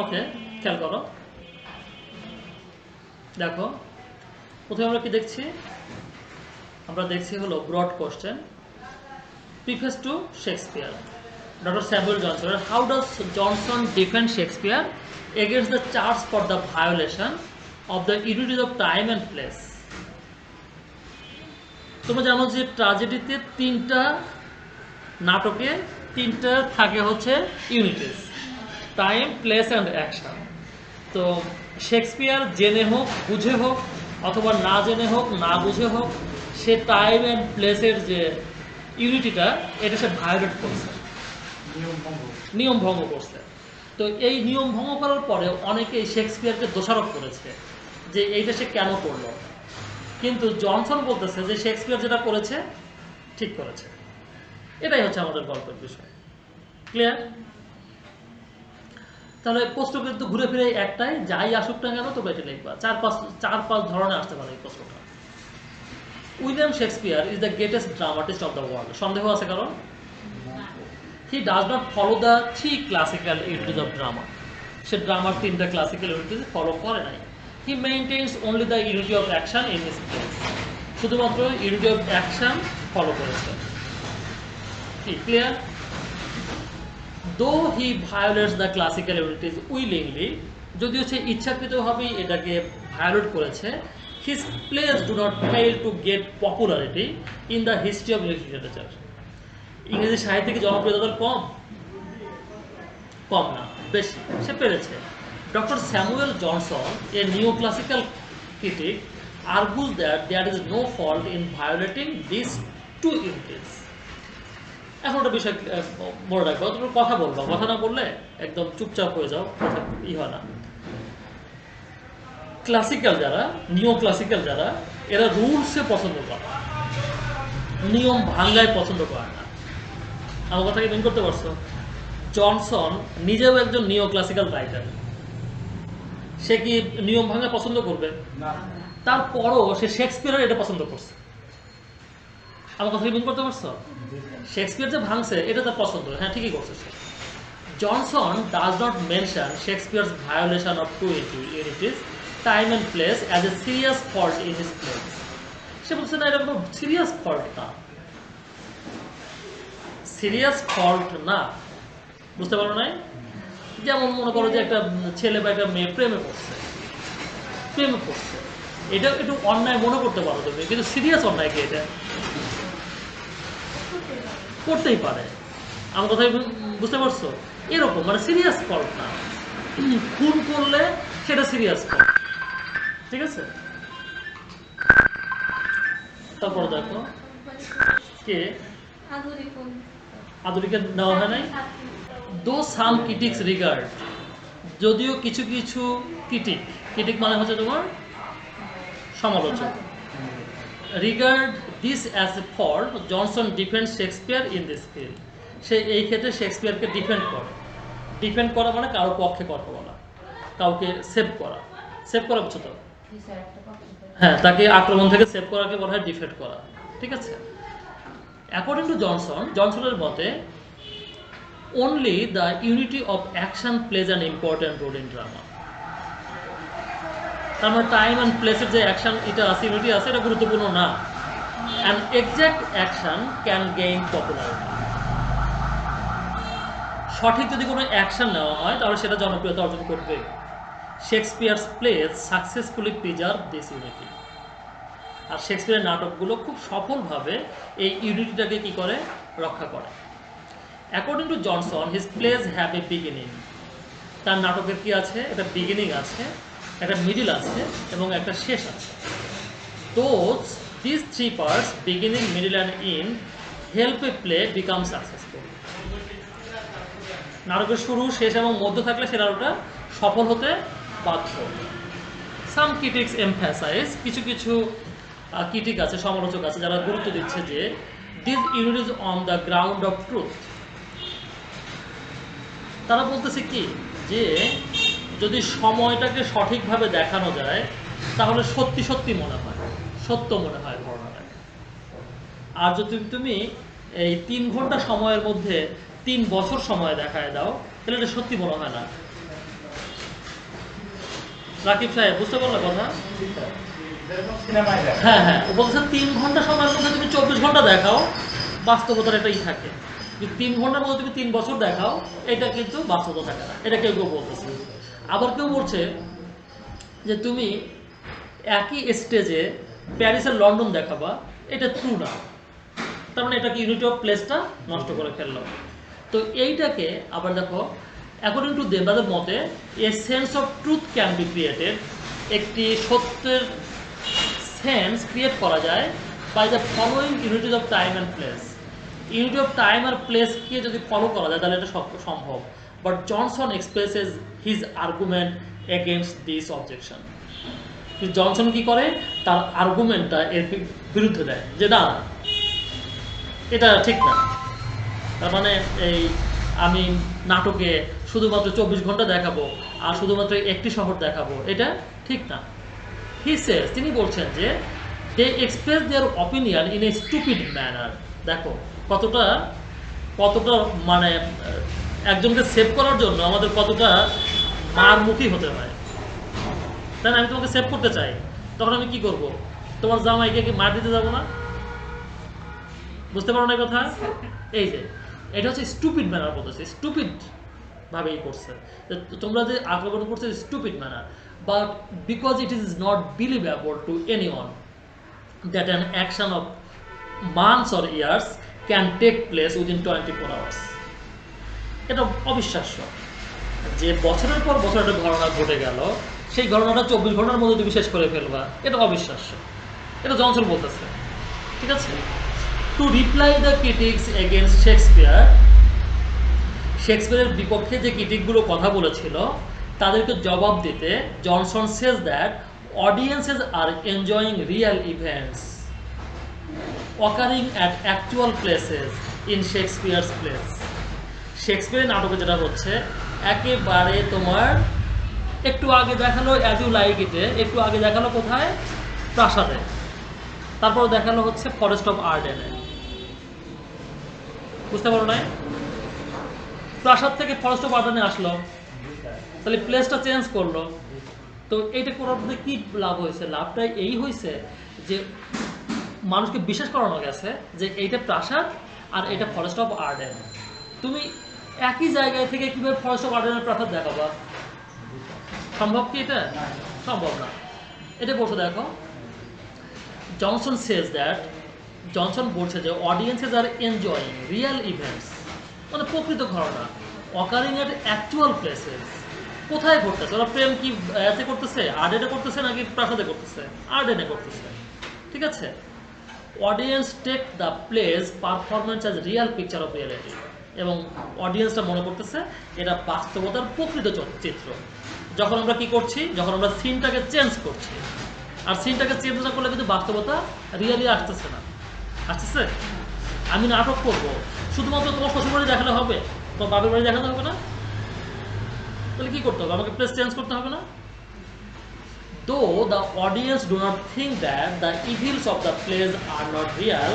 ওকে, খেয়াল করো। দেখো, প্রথমে আমরা কি দেখছি? আমরা দেখছি হলো broad question preface to Shakespeare doctor Samuel Johnson how does Johnson defend Shakespeare against the charge for the violation of the unities of time and place তোমরা জানো যে ট্রাজেডিতে তিনটা নাটকে তিনটা থাকে হচ্ছে unities time place and action তো শেক্সপিয়ার জেনে হোক বুঝে হোক অথবা না জেনে হোক না বুঝে হোক সে টাইম অ্যান্ড প্লেসের যে ইউনিটিটা এটা সে ভায়োলেট করছে। নিয়ম ভঙ্গ করছে। তো এই নিয়ম ভঙ্গ করার পরে অনেকেই শেক্সপিয়ারকে দোষারোপ করেছে যে এইটা সে কেন করল। কিন্তু জনসন বলতেছে যে শেক্সপিয়ার যেটা করেছে ঠিক করেছে। এটাই হচ্ছে আমাদের গল্পের বিষয়। ক্লিয়ার তাহলে প্রশ্ন কিন্তু ঘুরে ফিরে একটাই, যাই আসুক না কেন তবে এটা লিখবা। চার পাঁচ চার পাঁচ ধরনের আসতে পারে এই প্রশ্নটা। William Shakespeare is the greatest dramatist of the world. সন্দেহ আছে কারণ he does not follow the three classical unities of drama. সে ড্রামার তিনটা ক্লাসিক্যাল ইউনিটিজ ফলো করে নাই। He maintains only the unity of action in his plays. শুধুমাত্র unity of action follow করেছে। কি, clear? Though he violates the classical unities willingly যদিও সে ইচ্ছাকৃতভাবেই এটাকে ভায়োলেট করেছে his plays do not fail to get popularity in the history of English literature ইংরেজি সাহিত্যে কি জনপ্রিয়তা কম? কম না, বেশি। সে পেরেছে। Doctor Samuel Johnson a neo classical critic, argues that there is no fault in violating these two unities এখন একটা বিষয় মনে রাখব তুমি কথা বলব। কথা না বললে একদম চুপচাপ হয়ে যাও কথা ই হয় না। ক্লাসিক্যাল যারা নিও ক্লাসিক্যাল যারা এরা রুলসে পছন্দ করে। নিয়ম ভাঙ্গায় পছন্দ করে না। আমার কথাকে মেন করতে পারছ? জনসন নিজেও একজন নিও ক্লাসিক্যাল রাইটার সে কি নিয়ম ভাঙা পছন্দ করবে? তারপরও সে শেক্সপিয়ারের এটা পছন্দ করছে। আমার কথা মেন করতে পারছ? শেক্সপিয়ার যে ভাঙছে, এটা তার পছন্দ। হ্যাঁ ঠিকই করছে সে। Johnson does not mention Shakespeare's violation of two unities time and place as a serious fault in his plays সে বলছে, না, এটা কোনো সিরিয়াস ফল্ট না। সিরিয়াস ফল্ট না। বুঝতে পারো নাই? যেমন মনে করো যে একটা ছেলে বা একটা মেয়ে প্রেমে পড়ছে। প্রেমে পড়ছে। এটা একটু অন্যায় মনে করতে পারো তুমি, কিন্তু সিরিয়াস অন্যায় কি এটা? করতেই পারে। আমার কথা বুঝতে পারছ? এরকম মানে সিরিয়াস ফল্ট না। খুন করলে সেটা সিরিয়াস ফল্ট ঠিক আছে? তারপর দেখো কে? আধুনিকে নেওয়া হয় নাই? দো সাম ক্রিটিক্স রিগার্ড যদিও কিছু কিছু ক্রিটিক ক্রিটিক মানে হচ্ছে তোমার সমালোচক। Regard this as a fault Johnson defend Shakespeare in this field সে এই ক্ষেত্রে শেক্সপিয়ারকে ডিফেন্ড করে। ডিফেন্ড করা মানে কারোর পক্ষে কথা বলা কাউকে সেভ করা। সেভ করা বুঝছ তো? হ্যাঁ তাকে আক্রমণ থেকে সেভ করাকে বলা হয় ডিফেন্ড করা ঠিক আছে? অ্যাকর্ডিং টু জনসন জনসনের মতে only the unity of action plays an important role in drama তার মানে টাইম অ্যান্ড প্লেসের যে অ্যাকশন এটা আছে ইউনিটি আছে এটা গুরুত্বপূর্ণ না। And exact action can gain popularity সঠিক যদি কোনো অ্যাকশন নেওয়া হয়, তাহলে সেটা জনপ্রিয়তা অর্জন করবে। Shakespeare's plays successfully preserve this unity আর শেক্সপিয়ারের নাটকগুলো খুব সফলভাবে এই ইউনিটিটাকে কি করে? রক্ষা করে। According to Johnson his plays have a beginning তার নাটকের কি আছে? একটা বিগিনিং আছে, একটা মিডিল আছে, এবং একটা শেষ আছে। Those this three parts beginning middle and in help a play become successful নাটকের শুরু, শেষ এবং মধ্য থাকলে সে নাটকটা সফল হতে বাধ্য। সাম ক্রিটিক্স এমফ্যাসাইজ কিছু কিছু ক্রিটিক আছে, সমালোচক আছে, যারা গুরুত্ব দিচ্ছে যে this unit is on the ground of truth তারা বলতেছে কি? যে, যদি সময়টাকে সঠিকভাবে দেখানো যায়, তাহলে সত্যি সত্যি মনে হয়। সত্য মনে হয় ঘটনাটাকে। আর যদি তুমি এই তিন ঘণ্টা সময়ের মধ্যে তিন বছর সময় দেখায় দাও, তাহলে এটা সত্যি মনে হয় না। রাকিব সাহেব, বুঝতে পারল কথা? হ্যাঁ হ্যাঁ। চব্বিশ ঘণ্টা দেখাও, বাস্তবতার এটাই থাকে। তিন ঘণ্টার মধ্যে তুমি তিন বছর দেখাও, এটা কিন্তু থাকে না। এটা কেউ কেউ বলতেছে। আবার কেউ বলছে যে তুমি একই স্টেজে প্যারিস আর লন্ডন দেখাবা, এটা ট্রু না। তার মানে এটাকে ইউনিটি অফ প্লেসটা নষ্ট করে ফেলল। তো এইটাকে আবার দেখো অ্যাকর্ডিং টু দেম তাদের মতে a sense of truth can be created একটি সত্যের সেন্স ক্রিয়েট করা যায় by the following unities of time and place unity of time আর প্লেসকে যদি ফলো করা যায়, তাহলে এটা সম্ভব। But Johnson expresses his argument against this objection Johnson কি করে? তার আর্গুমেন্টটা এর বিরুদ্ধে দেয় যে, না এটা ঠিক না। তার মানে এই আমি নাটকে শুধুমাত্র চব্বিশ ঘণ্টা দেখাবো আর শুধুমাত্র একটি শহর দেখাবো, এটা ঠিক না। হি তিনি বলছেন যে they express their opinion in a stupid manner দেখো, কতটা কতটা মানে একজনকে সেভ করার জন্য আমাদের কতটা মারমুখী হতে হয়। না আমি তোমাকে সেভ করতে চাই। তখন আমি কি করব? তোমার জামাইকে কি মার দিতে যাব না? বুঝতে পারো না কথা? এই যে, এটা হচ্ছে স্টুপিড ম্যানার বলতেছে। স্টুপিড ভাবে এই করছে তোমরা যে আক্রমণ করছে stupid manner but because it is not believable to anyone that an action of months or years can take place within twenty four hours এটা অবিশ্বাস্য। যে বছরের পর বছর একটা ঘটনা ঘটে গেল সেই ঘটনাটা চব্বিশ ঘণ্টার মধ্যে তুমি শেষ করে ফেলবা। এটা অবিশ্বাস্য। এটা জনসন বলতেছে। ঠিক আছে? To reply the critics against Shakespeare শেক্সপিয়ারের বিপক্ষে যে ক্রিটিকগুলো কথা বলেছিল, তাদেরকে জবাব দিতে Johnson says that audiences are enjoying real events occurring at actual places in Shakespeare's plays শেক্সপিয়ারের নাটকে যেটা হচ্ছে, একেবারে তোমার একটু আগে দেখাল অ্যাজ লাইক একটু আগে দেখাল কোথায়? প্রাসাদে। তারপর দেখাল হচ্ছে ফরেস্ট অফ আর্ডেনে বুঝতে পারো নাই? প্রাসাদ থেকে ফরেস্ট অফ আর্ডেনে আসলো। তাহলে প্লেসটা চেঞ্জ করল। তো এইটা করার মধ্যে কি লাভ হয়েছে? লাভটা এই হয়েছে যে মানুষকে বিশ্বাস করানো গেছে যে এইটা প্রাসাদ আর এটা ফরেস্ট অফ আর্ডেন তুমি একই জায়গায় থেকে কীভাবে ফরেস্ট অফ আর্ডেনের প্রাসাদ দেখাবা? সম্ভব কি এটা? সম্ভব না। এটা বলছো দেখো। জনসন সেজ দ্যাট জনসন বলছে যে audiences are enjoying real events মানে প্রকৃত ঘটনা। অকারিং এট অ্যাকচুয়াল প্লেসেস কোথায় ঘটতেছে? ওরা প্রেম কি এতে করতেছে? আর্ডেনে করতেছে নাকি প্রাসাদে করতেছে? আর্ডেনে করতেছে। ঠিক আছে? Audience take the place performance as real picture of reality এবং অডিয়েন্সটা মনে করতেছে এটা বাস্তবতার প্রকৃত চিত্র। যখন আমরা কি করছি? যখন আমরা সিনটাকে চেঞ্জ করছি। আর সিনটাকে চেঞ্জ না করলে কিন্তু বাস্তবতা রিয়ালি আসতেছে না। আসতেছে? আমি নাটক করব। শুধুমাত্র তোমার শ্বশুর বাড়ি দেখালে হবে? তোমার বাবার বাড়ি দেখাতে হবে না? তাহলে কি করতে হবে? আমাকে প্লেস চেঞ্জ করতে হবে না? Though the audience do not think that the evils of the plays are not real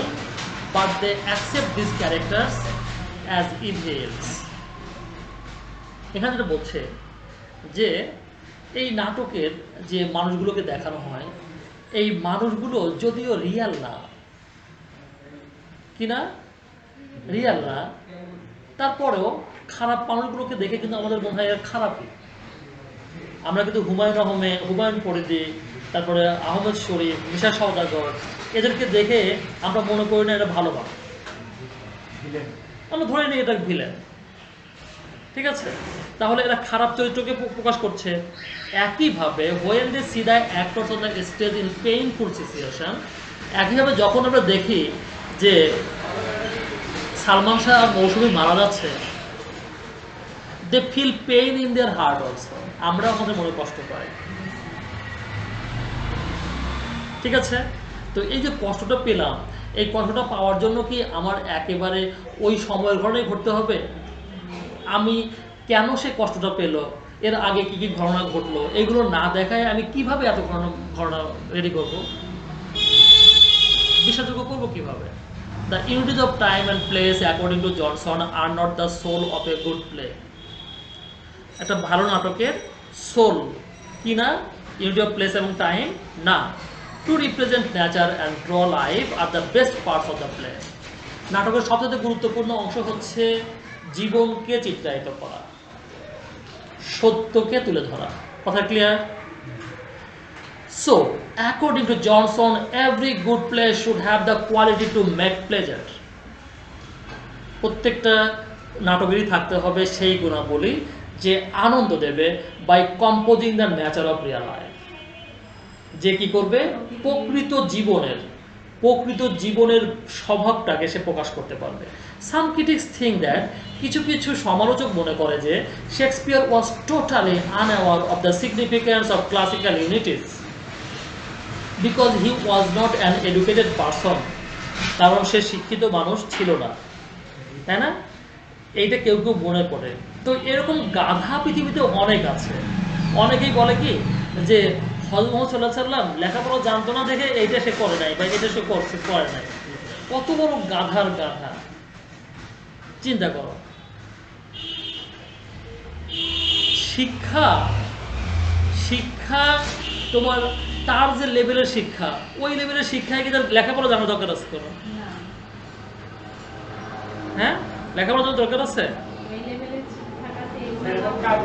but they accept this characters as evils. এখানে যেটা বলছে যে এই নাটকের যে মানুষগুলোকে দেখানো হয়, এই মানুষগুলো যদিও রিয়াল না কিনা রিয়াল না। তারপরেও খারাপ মানুষগুলোকে দেখে কিন্তু আমাদের মনে হয় খারাপই। আমরা কিন্তু হুমায়ুন আহমেদ হুমায়ুন ফরিদি তারপরে আহমেদ শরীফ মিশা সওদাগর, এদেরকে দেখে আমরা মনে করি না এটা ভালো মানুষ। আমরা ধরে নিই এটা ভিলেন ঠিক আছে? তাহলে এরা খারাপ চরিত্রকে প্রকাশ করছে। একইভাবে when they see the on the stage in painful situation একইভাবে যখন আমরা দেখি যে সালমান শাহ মৌসুমি মারা যাচ্ছে they feel pain in their heart also আমরা আমাদের মনে কষ্ট পাই। ঠিক আছে? তো এই যে কষ্টটা পেলাম, এই কষ্টটা পাওয়ার জন্য কি আমার একেবারে ওই সময়ের ঘটনাই ঘটতে হবে? আমি কেন সে কষ্টটা পেল? এর আগে কি কি ঘটনা ঘটলো? এগুলো না দেখায় আমি কীভাবে এত ঘটনা ঘটনা রেডি করব? বিশ্বাসযোগ্য করব কীভাবে? The unities of time and place according to Johnson are not the soul of a good play একটা ভালো নাটকের সোল কি না? ইউনিটি অফ প্লেস এবং টাইম না। To represent nature and draw life are the best parts of the play নাটকের সবচেয়ে গুরুত্বপূর্ণ অংশ হচ্ছে জীবনকে চিত্রায়িত করা, সত্যকে তুলে ধরা। কথা clear so according to Johnson every good play should have the quality to make pleasure প্রত্যেকটা নাটকেরই থাকতে হবে সেই গুণাবলী যে আনন্দ দেবে by composing the nature of real life যে কি করবে? প্রকৃত জীবনের প্রকৃত জীবনের স্বভাবটাকে সে প্রকাশ করতে পারবে। সাম ক্রিটিক্স থিঙ্ক দ্যাট কিছু কিছু সমালোচক মনে করে যে Shakespeare was totally unaware of the significance of classical unities because he was not an educated person কারণ সে শিক্ষিত মানুষ ছিল না। তাই না? এইটা কেউ কেউ মনে করে। তো এরকম গাধা পৃথিবীতে অনেক আছে। অনেকেই বলে কি যে সাল্লাম লেখাপড়া জানতো না দেখে এইটা সে করে নাই বা এটা সে করছে, করে নাই। কত বড় গাধার গাধা। চিন্তা করো। শিক্ষা শিক্ষা তোমার তার যে লেভেলের শিক্ষা ওই লেভেলের শিক্ষায় কি তার লেখাপড়া জানার দরকার আছে কোনো? হ্যাঁ? লেখাপড়া জানার দরকার আছে? কাজ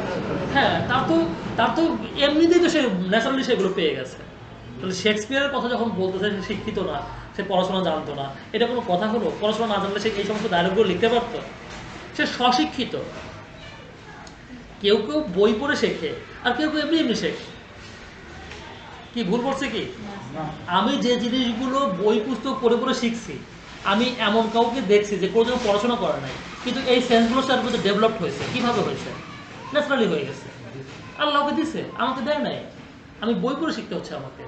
হ্যাঁ তার তো তার তো এমনিতেই তো সে ন্যাচারালি সেগুলো পেয়ে গেছে। তাহলে শেক্সপিয়ারের কথা যখন বলতেছে সে শিক্ষিত না। সে পড়াশোনা জানতো না। এটা কোনো কথা হলো? পড়াশোনা না জানলে সে এই সমস্ত ডায়লগগুলো লিখতে পারতো? সে স্বশিক্ষিত। কেউ কেউ বই পড়ে শেখে আর কেউ কেউ এমনি এমনি শেখে। কি ভুল করছে কি? আমি যে জিনিসগুলো বই পুস্তক পড়ে পড়ে শিখছি আমি এমন কাউকে দেখছি যে কোনোদিন পড়াশোনা করে নাই কিন্তু এই সেন্সগুলো তার মধ্যে ডেভেলপ হয়েছে। কীভাবে হয়েছে? ন্যাচারালি হয়ে গেছে। আল্লাহকে দিছে আমাকে দেয় নাই। আমি বই পড়ে শিখতে হচ্ছে আমাকে।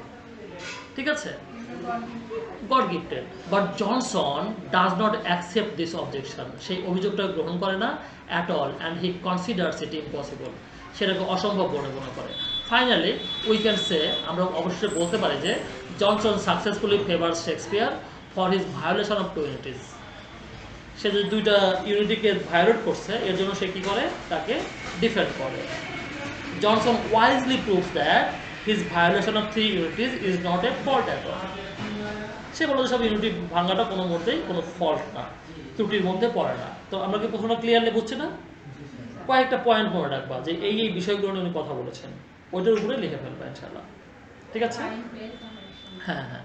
ঠিক আছে? God gifted but Johnson does not accept this objection সেই অভিযোগটা গ্রহণ করে না at all and he considers it impossible সেটাকে অসম্ভব মনে মনে করে। ফাইনালি উই ক্যান সে আমরা অবশ্যই বলতে পারি যে Johnson successfully favour Shakespeare for his violation of two unities সে যে দুইটা ইউনিটিকে ভায়োলেট করছে, এর জন্য সে কী করে? তাকে ডিফেন্ড করে। Johnson wisely proves that his violation of three unities is not a fault at all. সে বলে সব ইউনিটি ভাঙাটা কোনো মধ্যেই কোনো ফল্ট না ত্রুটির মধ্যে পড়ে না। তো আমরা কি প্রশ্নটা ক্লিয়ারলি বুঝছি না? কয়েকটা পয়েন্ট মনে রাখবা যে এই এই বিষয়গুলো নিয়ে উনি কথা বলেছেন। ওইটার উপরে লিখে ফেলবা ইনশাল্লাহ ঠিক আছে? হ্যাঁ হ্যাঁ।